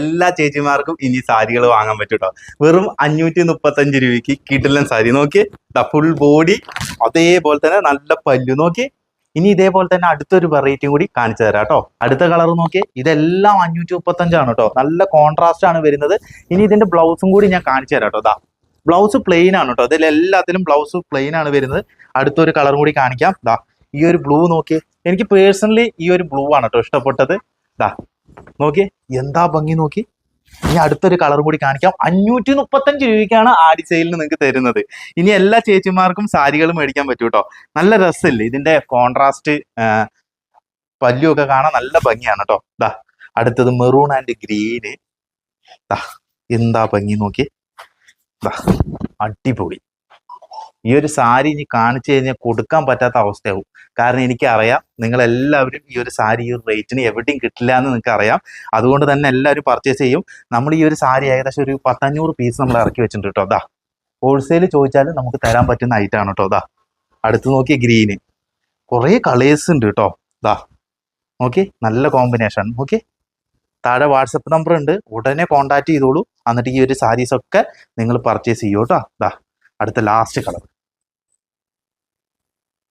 എല്ലാ ചേച്ചിമാർക്കും ഇനി സാരികൾ വാങ്ങാൻ പറ്റും കേട്ടോ വെറും അഞ്ഞൂറ്റി മുപ്പത്തഞ്ച് രൂപയ്ക്ക് കിട്ടില്ല സാരി. നോക്കി ഫുൾ ബോഡി അതേപോലെ തന്നെ നല്ല പല്ലു. നോക്കി ഇനി ഇതേപോലെ തന്നെ അടുത്തൊരു വെറൈറ്റിയും കൂടി കാണിച്ചു തരാം കേട്ടോ. അടുത്ത കളർ നോക്കി ഇതെല്ലാം അഞ്ഞൂറ്റി മുപ്പത്തഞ്ചാണ് കേട്ടോ. നല്ല കോൺട്രാസ്റ്റ് ആണ് വരുന്നത്. ഇനി ഇതിന്റെ ബ്ലൗസും കൂടി ഞാൻ കാണിച്ചു തരാം കേട്ടോ. ദാ ബ്ലൗസ് പ്ലെയിൻ ആണ് കേട്ടോ. ഇതിൽ എല്ലാത്തിലും ബ്ലൗസ് പ്ലെയിൻ ആണ് വരുന്നത്. അടുത്തൊരു കളറും കൂടി കാണിക്കാം. ദാ ഈ ഒരു ബ്ലൂ നോക്കി എനിക്ക് പേഴ്സണലി ഈ ഒരു ബ്ലൂ ആണ് കേട്ടോ ഇഷ്ടപ്പെട്ടത്. ദാ നോക്കി എന്താ ഭംഗി നോക്കി? ഇനി അടുത്തൊരു കളർ കൂടി കാണിക്കാം. അഞ്ഞൂറ്റി മുപ്പത്തഞ്ച് രൂപയ്ക്കാണ് ആടി സെയിലിൽ നിങ്ങൾക്ക് തരുന്നത്. ഇനി എല്ലാ ചേച്ചിമാർക്കും സാരികൾ മേടിക്കാൻ പറ്റും കേട്ടോ നല്ല രസമില്ലേ? ഇതിന്റെ കോൺട്രാസ്റ്റ് പല്ലു ഒക്കെ കാണാൻ നല്ല ഭംഗിയാണ് കേട്ടോ ദാ അടുത്തത് മെറൂൺ ആൻഡ് ഗ്രീന് ദാ എന്താ ഭംഗി നോക്കി? ദാ അടിപൊളി. ഈ ഒരു സാരി ഇനി കാണിച്ചു കഴിഞ്ഞാൽ കൊടുക്കാൻ പറ്റാത്ത അവസ്ഥയാവും. കാരണം എനിക്കറിയാം നിങ്ങളെല്ലാവരും ഈ ഒരു സാരി ഈ ഒരു റേറ്റിന് എവിടെയും കിട്ടില്ല എന്ന് നിങ്ങൾക്ക് അറിയാം അതുകൊണ്ട് തന്നെ എല്ലാവരും പർച്ചേസ് ചെയ്യും. നമ്മൾ ഈ ഒരു സാരി ഏകദേശം ഒരു പത്തഞ്ഞൂറ് പീസ് നമ്മൾ ഇറക്കി വെച്ചിട്ടുണ്ട് കേട്ടോ. അതാ ഹോൾസെയിൽ ചോദിച്ചാൽ നമുക്ക് തരാൻ പറ്റുന്ന ഐറ്റാണ് കേട്ടോ. അതാ അടുത്ത് നോക്കിയ ഗ്രീന് കുറേ കളേഴ്സ് ഉണ്ട് കേട്ടോ. ദാ നോക്കി നല്ല കോമ്പിനേഷൻ ഓക്കെ താഴെ വാട്സപ്പ് നമ്പർ ഉണ്ട്. ഉടനെ കോൺടാക്ട് ചെയ്തോളൂ. എന്നിട്ട് ഈ ഒരു സാരീസൊക്കെ നിങ്ങൾ പർച്ചേസ് ചെയ്യൂ കേട്ടോ. ദാ അടുത്ത ലാസ്റ്റ് കളർ